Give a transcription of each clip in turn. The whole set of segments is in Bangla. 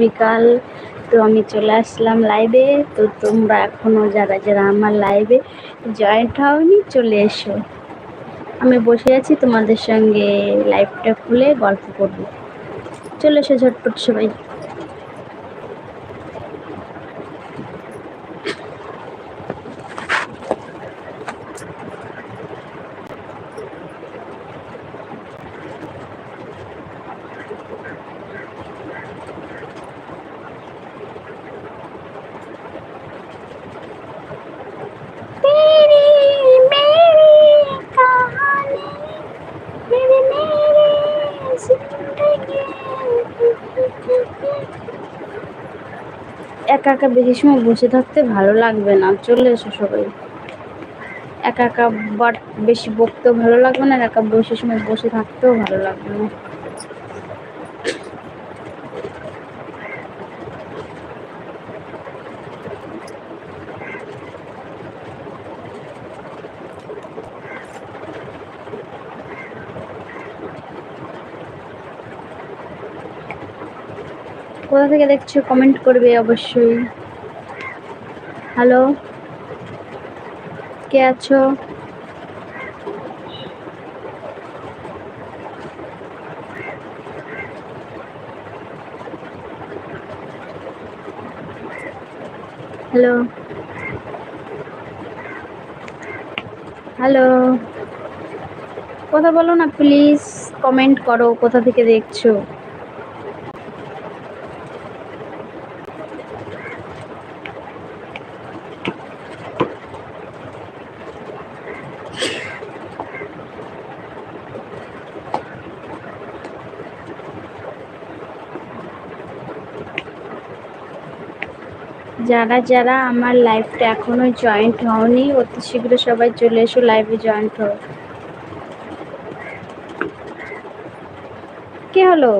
বিকাল। তো আমি চলে আসলাম লাইভে তো তোমরা এখনও যারা যারা আমার লাইভে জয়েন্ট হওনি, চলে এসো। আমি বসে আছি তোমাদের সঙ্গে লাইভটা খুলে গল্প করব। চলে এসো ঝটপট সবাই। একা একা বেশি সময় বসে থাকতে ভালো লাগবে না। চলে এসো সবাই। একা একা বাট বেশি বকতেও ভালো লাগবে না, একা বেশি সময় বসে থাকতেও ভালো লাগবে না কোথা থেকে দেখছ কমেন্ট করবে অবশ্যই। হ্যালো কে আছো? হ্যালো হ্যালো কথা বলো না প্লিজ কমেন্ট করো কোথা থেকে দেখছ। যারা যারা আমার লাইফটা এখনও জয়েন্ট হওনি, অতি শীঘ্র সবাই চলে এসো লাইভে জয়েন্ট হও। কে হলো?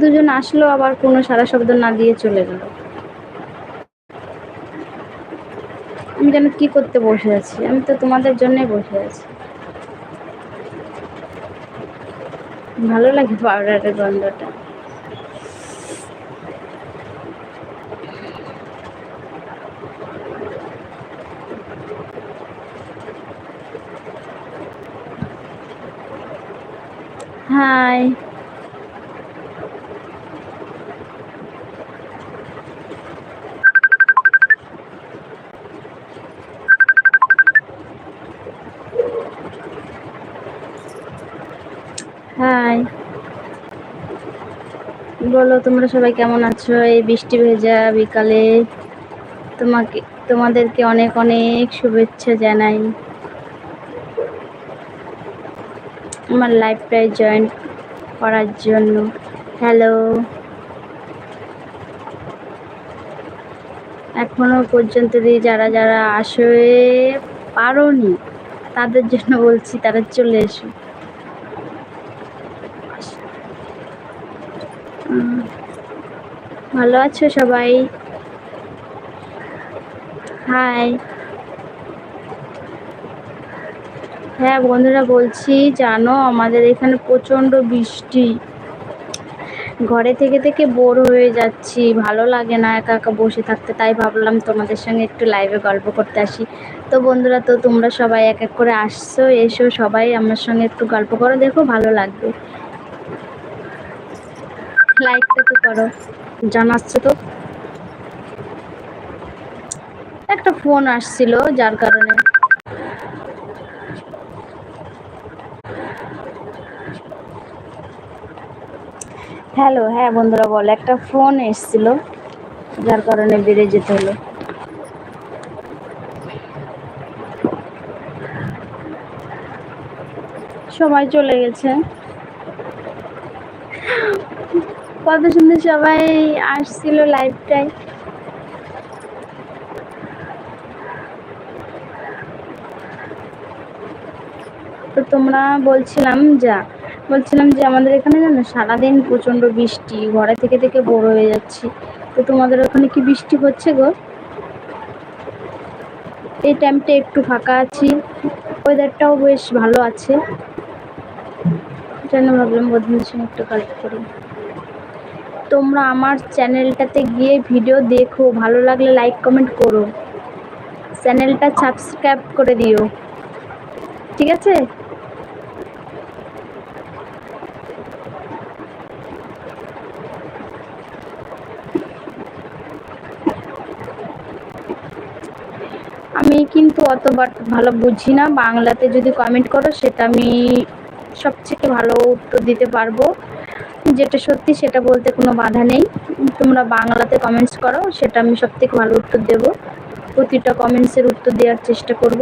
দুজন আসলো, আবার কোনো সারা শব্দ না দিয়ে চলে গেল। আমি যেন কি করতে বসে আছি? আমি তো তোমাদের জন্যই বসে আছি। ভালো লাগে পাউডারের গন্ধটা। হাই হাই বলো, তোমরা সবাই কেমন আছো? এই বৃষ্টি ভেজা বিকালে তোমাকে, তোমাদেরকে অনেক অনেক শুভেচ্ছা জানাই। আমার লাইফটাই জয়েন করার জন্য। হ্যালো এখনও পর্যন্ত যারা যারা আসে পারোনি, তাদের জন্য বলছি তারা চলে এসো। ভালো আছো সবাই? হাই হ্যাঁ বন্ধুরা বলছি, জানো আমাদের এখানে প্রচণ্ড বৃষ্টি। ঘরে থেকে থেকে বোর হয়ে যাচ্ছি, ভালো লাগে না একা একা বসে থাকতে, তাই ভাবলাম তোমাদের সঙ্গে একটু লাইভে গল্প করতে আসি। তো বন্ধুরা, তো তোমরা সবাই এক এক করে আসছো, এসো সবাই আমার সঙ্গে একটু গল্প করো, দেখো ভালো লাগবে। লাইকটা তো করো, জানাচ্ছ তো। একটা ফোন আসছিল, যার কারণে হ্যালো হ্যাঁ বন্ধুরা বল, একটা ফোন এসছিল, যার কারণে বেড়ে যেতে হলো। সবাই চলে গেছে। কত সুন্দর সবাই আসছিল লাইভটাই তো তোমরা বলছিলাম, যা। বলছিলাম যে আমাদের এখানে জানো, সারাদিন প্রচণ্ড বৃষ্টি, ঘরে থেকে থেকে বড় হয়ে যাচ্ছি। তো তোমাদের ওখানে কি বৃষ্টি হচ্ছে গো? এই টাইমটা একটু ফাঁকা আছি। ওয়েদারটাও বেশ ভালো আছে। জন্য ভাবলাম বন্ধুদের সঙ্গে একটু গল্প করি। তোমরা আমার চ্যানেলটাতে গিয়ে ভিডিও দেখো, ভালো লাগলে লাইক কমেন্ট করো। চ্যানেলটা সাবস্ক্রাইব করে দিও। ঠিক আছে আমি কিন্তু অত ভালো বুঝি না। বাংলাতে যদি কমেন্ট করো, সেটা আমি সবথেকে ভালো উত্তর দিতে পারব। যেটা সত্যি, সেটা বলতে কোনো বাধা নেই। তোমরা বাংলাতে কমেন্টস করো, সেটা আমি সব থেকে ভালো উত্তর দেব। প্রতিটা কমেন্টসের উত্তর দেওয়ার চেষ্টা করব।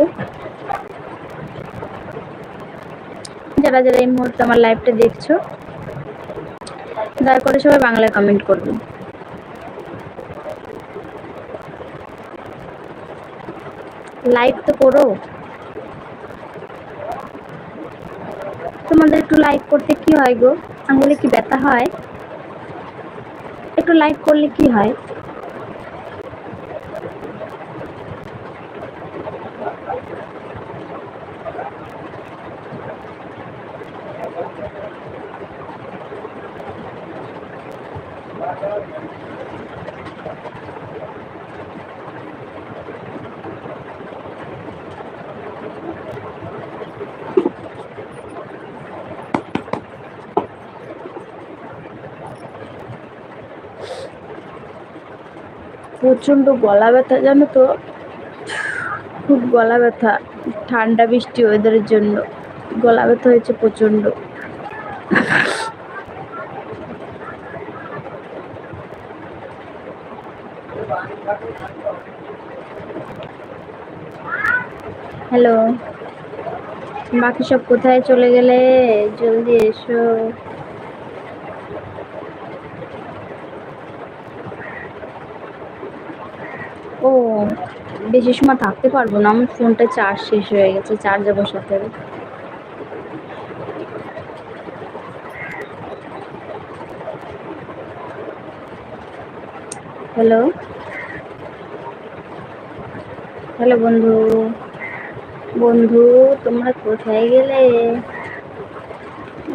যারা যারা এই মুহূর্তে আমার লাইভটা দেখছ, দয়া করে সবাই বাংলায় কমেন্ট করবে। লাইক তো করো। তোমাদের একটু লাইক করতে কি হয় গো? আঙুলে কি ব্যথা হয়? একটু লাইক করলে কি হয়? প্রচণ্ড গলা ব্যথা, জানো তো? খুব গলা ব্যথা, ঠান্ডা বৃষ্টি ওয়েদারের জন্য। গলা ব্যথা হয়েছে প্রচণ্ড। হ্যালো বাকি সব কোথায় চলে গেলে? জলদি এসো। ও, বেশি সময় থাকতে পারব না, আমার ফোনটা চার্জ শেষ হয়ে গেছে চার্জে বসাতে হবে। হ্যালো হ্যালো বন্ধু। বন্ধু, তোমরা কোথায় গেলে?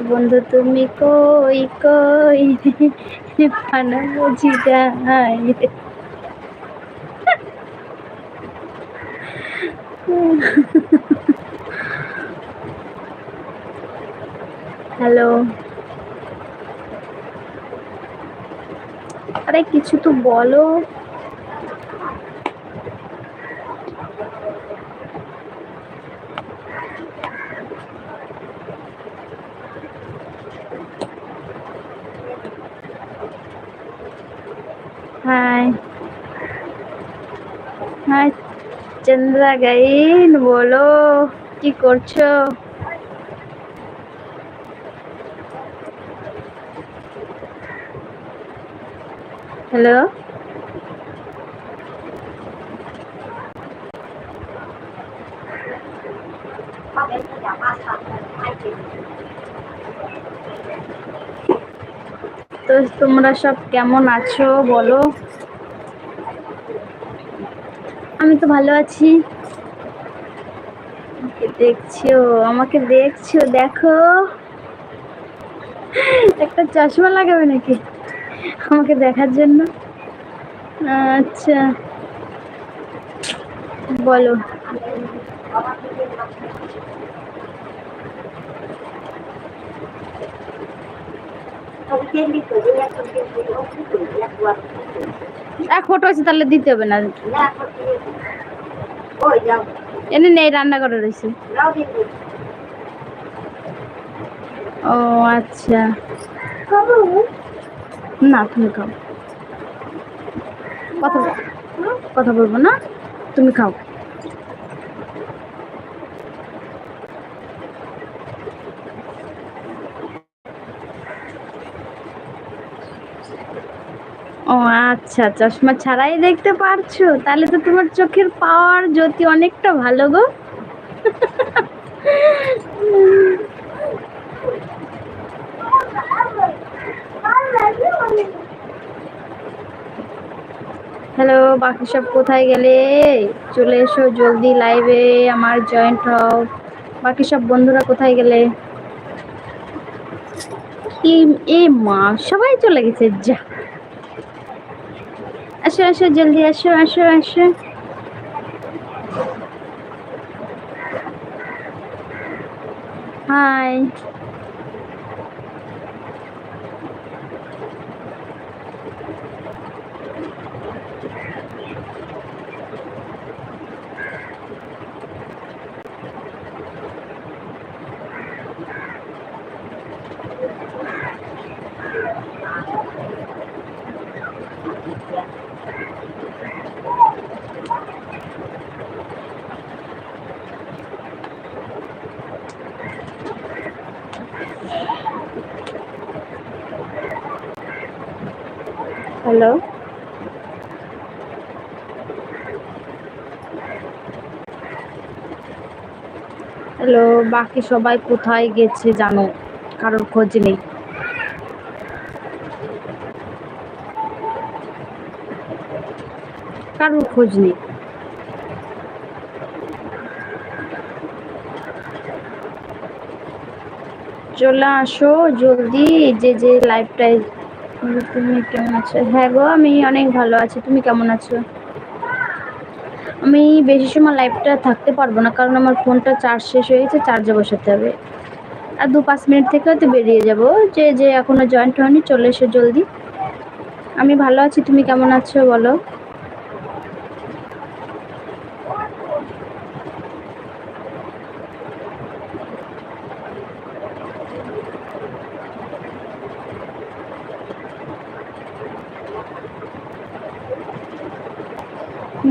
বন্ধু, তুমি কই কই? পানা বুঝি যায়। হ্যালো। আরে কিছু তো বলো। হাই হাই চন্দ্রা গাইন বলো। কি করছ? হ্যালো? তো তোমরা সব কেমন আছো বলো? আমি তো ভালো আছি। দেখছ, আমাকে দেখছ, দেখো। একটা চশমা লাগাবে নাকি? আমাকে দেখার জন্য। আচ্ছা। বলো। এক ফটো আছে তাহলে দিতে হবে না। এনে নেই রান্না করে রয়েছে। ও আচ্ছা। না, তুমি খাও। কথা কথা বলব না? তুমি খাও। ও আচ্ছা চশমা ছাড়াই দেখতে পারছ? তাহলে তো তোমার চোখের পাওয়ার জ্যোতি অনেকটা ভালো গো। হ্যালো বাকি সব কোথায় গেলে? চলে এসো জলদি লাইভে আমার জয়েন্ট হও। বাকি সব বন্ধুরা কোথায় গেলে? এ মা, সবাই চলে গেছে, যা। আসো আসো, জলদি আসো আসো আসো। Hi hello. হ্যালো, বাকি সবাই কোথায় গেছে জানো? কারোর খোঁজ নেই। কারোর খোঁজ নেই। চলে আসো জলদি, যে যে লাইভটায় তুমি কেমন আছো? হ্যাঁ গো, আমি অনেক ভালো আছি। তুমি কেমন আছো? আমি বেশি সময় লাইভটা থাকতে পারব না, কারণ আমার ফোনটা চার্জ শেষ হয়ে গেছে চার্জে বসাতে হবে। আর দু পাঁচ মিনিট থেকে হয়তো বেরিয়ে যাব। যে যে এখনও জয়েন্ট হয়নি, চলে এসো জলদি। আমি ভালো আছি, তুমি কেমন আছো বলো?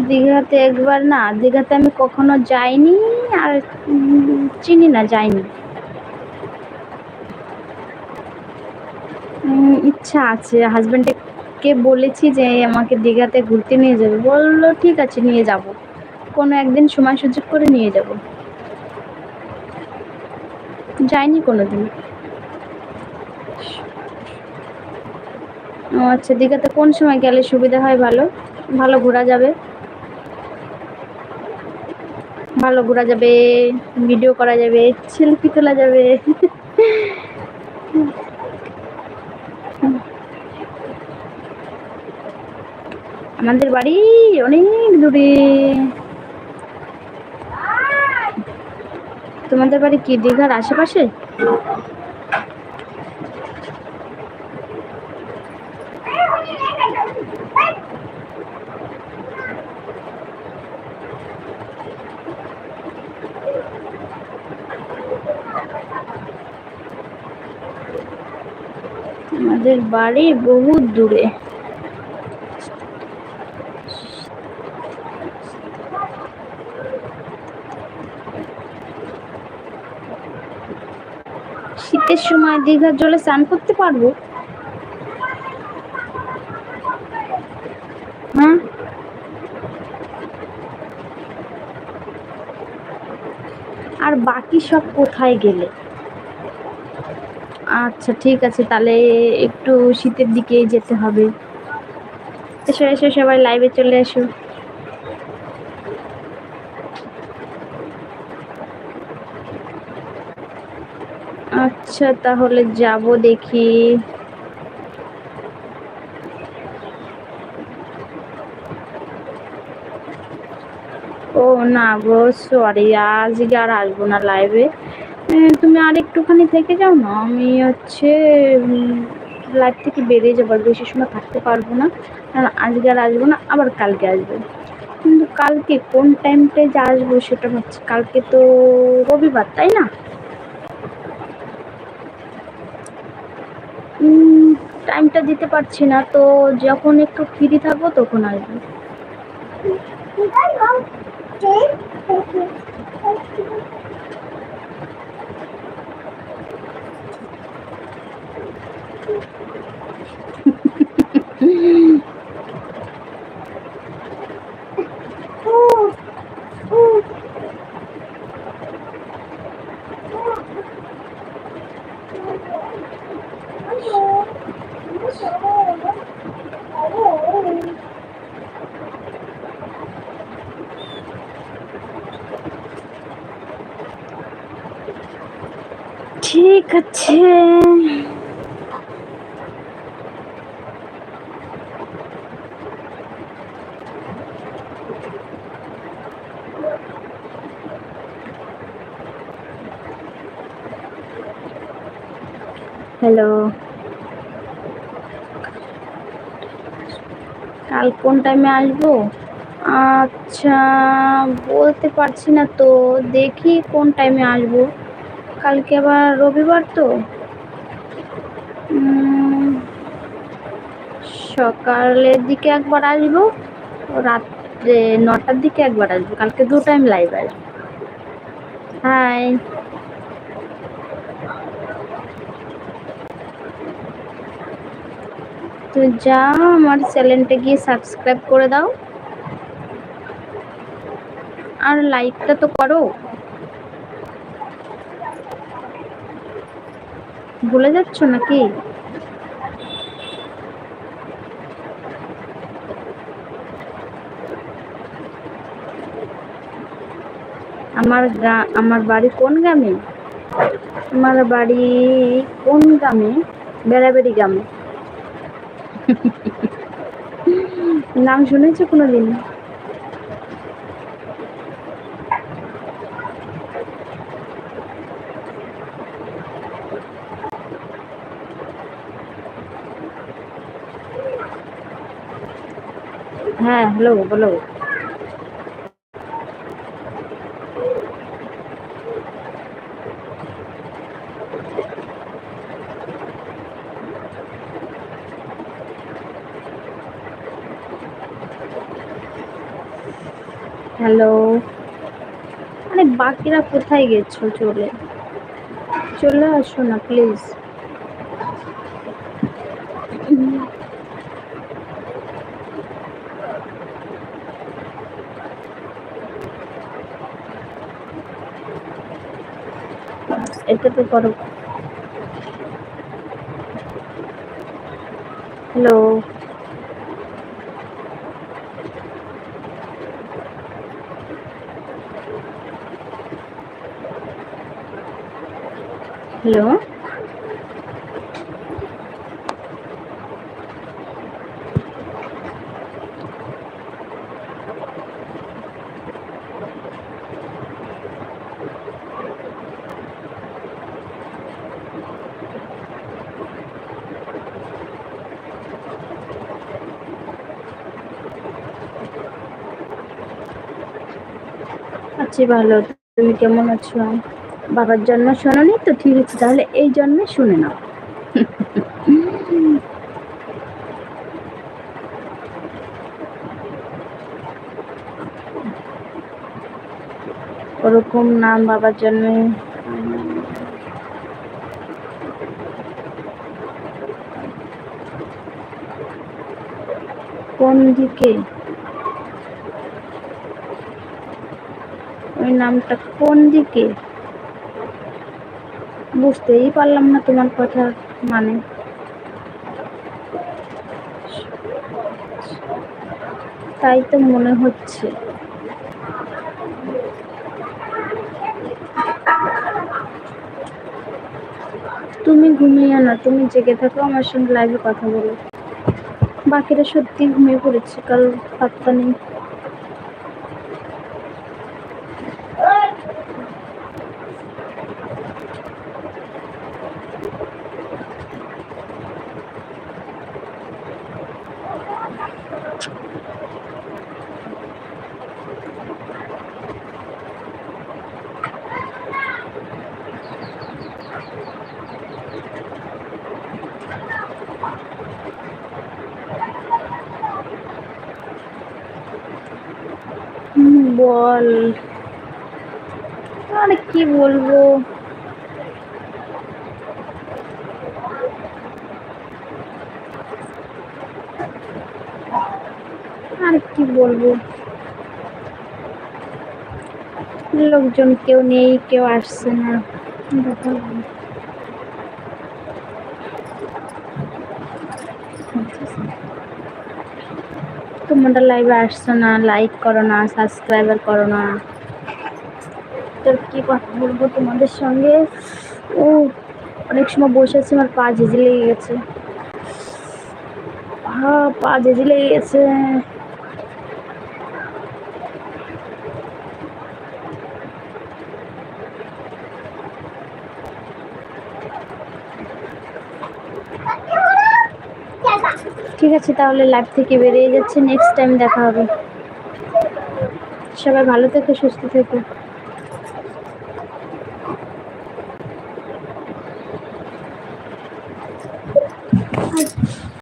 দীঘাতে একবার না, দীঘাতে আমি কখনো যাইনি আর চিনি না, যাইনি। ইচ্ছা আছে। হাজব্যান্ডকে বলেছি যে আমাকে দীঘাতে ঘুরতে নিয়ে যাবে। বলল, ঠিক আছে, নিয়ে যাব। কোনো একদিন সময় সুযোগ করে নিয়ে যাব। যাইনি কোনো দিন আচ্ছা দীঘাতে কোন সময় গেলে সুবিধা হয়? ভালো? ভালো ঘোরা যাবে? ভালো ঘোরা যাবে ভিডিও করা যাবে সেলফি তোলা যাবে। আমাদের বাড়ি অনেক দূরে। তোমাদের বাড়ি কি দীঘার আশেপাশে? আমাদের বাড়ি বহুত দূরে। শীতের সময় দীঘার জলে স্নান করতে পারব? হ্যাঁ? আর বাকি সব কোথায় গেলে? আচ্ছা ঠিক আছে, তাহলে একটু শীতের দিকে যেতে হবে। এসো এসো, সবাই লাইভে চলে এসো। আচ্ছা তাহলে যাব দেখি। ও না গো সরি আজকে আর আসব না লাইভে তুমি আর একটুখানি থেকে যাও না? আমি হচ্ছে লাইভ থেকে বেরিয়ে যাব বেশি সময় থাকতে পারব না। কারণ আজকে আর আসব না, আবার কালকে আসব। কিন্তু কালকে কোন টাইমটায় যে আসব সেটা হচ্ছে, কালকে তো রবিবার, তাই না? টাইমটা দিতে পারছি না, তো যখন একটু ফ্রি থাকব তখন আসব। ঠিক দেখাচ্ছে। হ্যালো। কাল কোন টাইমে আসব? আচ্ছা বলতে পারছি না তো। দেখি কোন টাইমে আসব। কালকে আবার রবিবার তো? সকালের দিকে একবার আসব, রাত্রে নটার দিকে একবার আসব, কালকে দু টাইম লাইভ আসব হাই তো যাও, আমার চ্যানেলটা গিয়ে সাবস্ক্রাইব করে দাও। আর লাইকটা তো করো। ভুলে যাচ্ছ নাকি? আমার আমার বাড়ি কোন গ্রামে? আমার বাড়ি কোন গ্রামে? বেড়াবেড়ি গ্রামে। নাম শুনেছো কোনোদিন হ্যাঁ হ্যালো বলো। হ্যালো। আরে বাকিরা কোথায় গেছো চলে? চলে আসো না প্লিজ এটা তো করো হ্যালো হ্যালো আছি, ভালো। তুমি কেমন আছো? বাবার জন্ম শোনোনি তো? ঠিক আছে, তাহলে এই জন্মে শুনে নাও। ওরকম নাম বাবার জন্মে। কোন দিকে? নামটা কোন দিকে? বুঝতেই পারলাম না তোমার কথা মানে। তাই তো মনে হচ্ছে। তুমি ঘুমিয়ে না, তুমি জেগে থাকো, আমার সঙ্গে লাইভে কথা বলো। বাকিরা সত্যি ঘুমিয়ে পড়েছে, কারণ পাত্তা নেই। বল। আরে কি বলব? আর কি বলব? লোকজন কেউ নেই কেউ আসছে না। তোমরা লাইভে আসছো না লাইক করো না সাবস্ক্রাইবার করো না। তোর কি কথা বলব তোমাদের সঙ্গে? ও, অনেক সময় বসে আছি, আমার পা ঝেঝে লেগে গেছে। হ্যাঁ পা ঝেঝে লেগে গেছে। ঠিক আছে তাহলে লাইভ থেকে বেরিয়ে যাচ্ছে। নেক্সট টাইম দেখা হবে। সবাই ভালো থেকো, সুস্থ থেকো।